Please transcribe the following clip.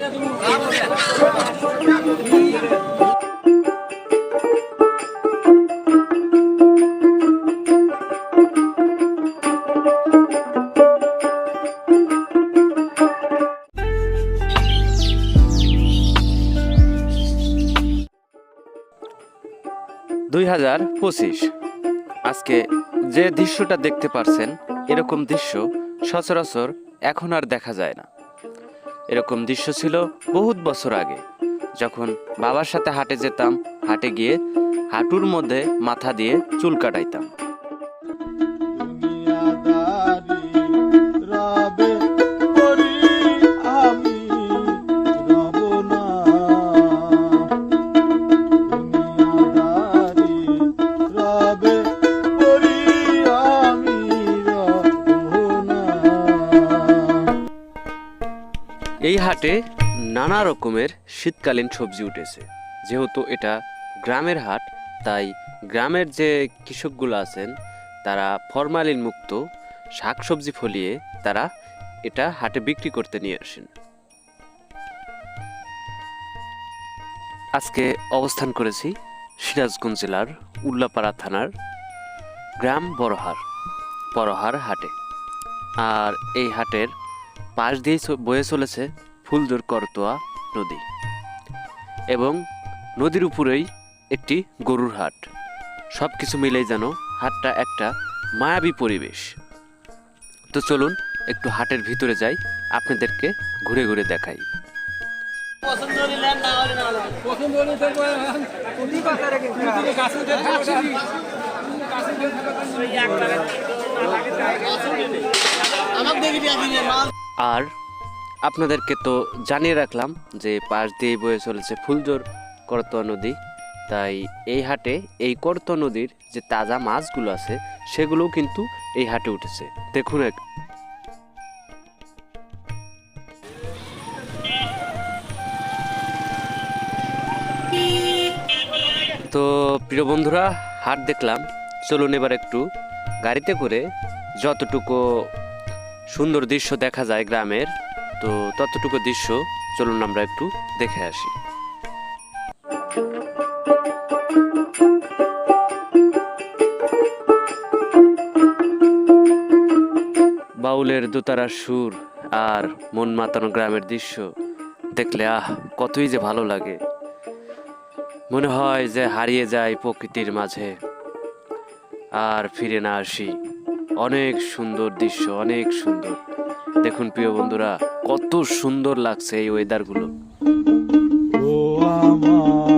দুই হাজার পঁচিশ। আজকে যে দৃশ্যটা দেখতে পারছেন, এরকম দৃশ্য সচরাচর এখন আর দেখা যায় না। এরকম দৃশ্য ছিল বহুত বছর আগে। যখন বাবার সাথে হাটে যেতাম, হাটে গিয়ে হাঁটুর মধ্যে মাথা দিয়ে চুল কাটাইতাম। এই হাটে নানা রকমের শীতকালীন সবজি উঠেছে। যেহেতু এটা গ্রামের হাট, তাই গ্রামের যে কৃষকগুলো আছেন, তারা ফরমালিন মুক্ত শাকসবজি ফলিয়ে তারা এটা হাটে বিক্রি করতে নিয়ে আসেন। আজকে অবস্থান করেছি সিরাজগঞ্জ জেলার উল্লাপাড়া থানার গ্রাম বড়হার বড়হার হাটে। আর এই হাটের পাশ দিয়েই চ- বয়ে চলেছে ফুলদুর করতোয়া নদী এবং নদীর উপরেই একটি গরুর হাট। সব কিছু মিলেই যেন হাটটা একটা মায়াবী পরিবেশ। তো চলুন একটু হাটের ভিতরে যাই, আপনাদেরকে ঘুরে ঘুরে দেখাই। আর আপনাদেরকে তো জানিয়ে রাখলাম যে পাশ দিয়ে বয়ে চলেছে ফুলজোর করতোয়া নদী। তাই এই হাটে এই করতোয়া নদীর যে তাজা মাছগুলো আছে, সেগুলোও কিন্তু এই হাটে উঠেছে। দেখুন এক তো প্রিয় বন্ধুরা, হাট দেখলাম। চলুন এবার একটু গাড়িতে করে যতটুকু সুন্দর দৃশ্য দেখা যায় গ্রামের। তো ততটুকু দৃশ্য, চলুন আমরা একটু দেখে আসি। বাউলের দোতারার সুর আর মন মাতানো গ্রামের দৃশ্য দেখলে, আহ, কতই যে ভালো লাগে। মনে হয় যে হারিয়ে যায় প্রকৃতির মাঝে আর ফিরে না আসি। অনেক সুন্দর দৃশ্য, অনেক সুন্দর। দেখুন প্রিয় বন্ধুরা, কত সুন্দর লাগছে এই ওয়েদারগুলো ও আমার